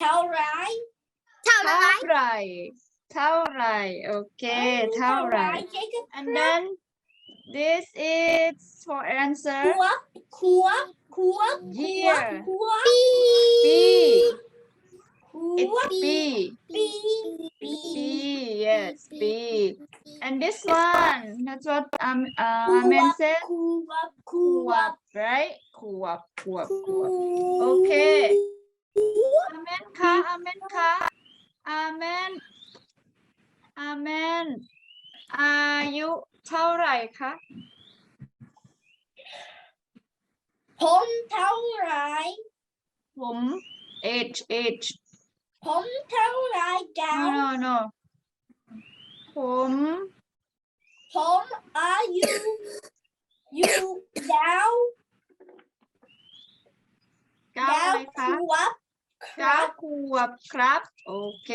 เท่าไร เท่าไหร เท่าไหรเท่าไหรโอเค เท่าไหร เจ๊ก็ and then this is for ข answer วบขวบขวบ year ขวบ B ข it's วบ B ปีปี B yes B and this one that's what um uh, Amen said ขวบข ข ว ว บบ right ขวบขวบขวบ โ เมนค่ะอาเมนอาเมนอายุเท่าไหร่คะผมเท่าไรผม age age ผมเท่าไรดา no ว no no ผมผมอายุ อยู่ดาวเก้าดาวเลยขคะวบค เก้าขวบครับ โอเค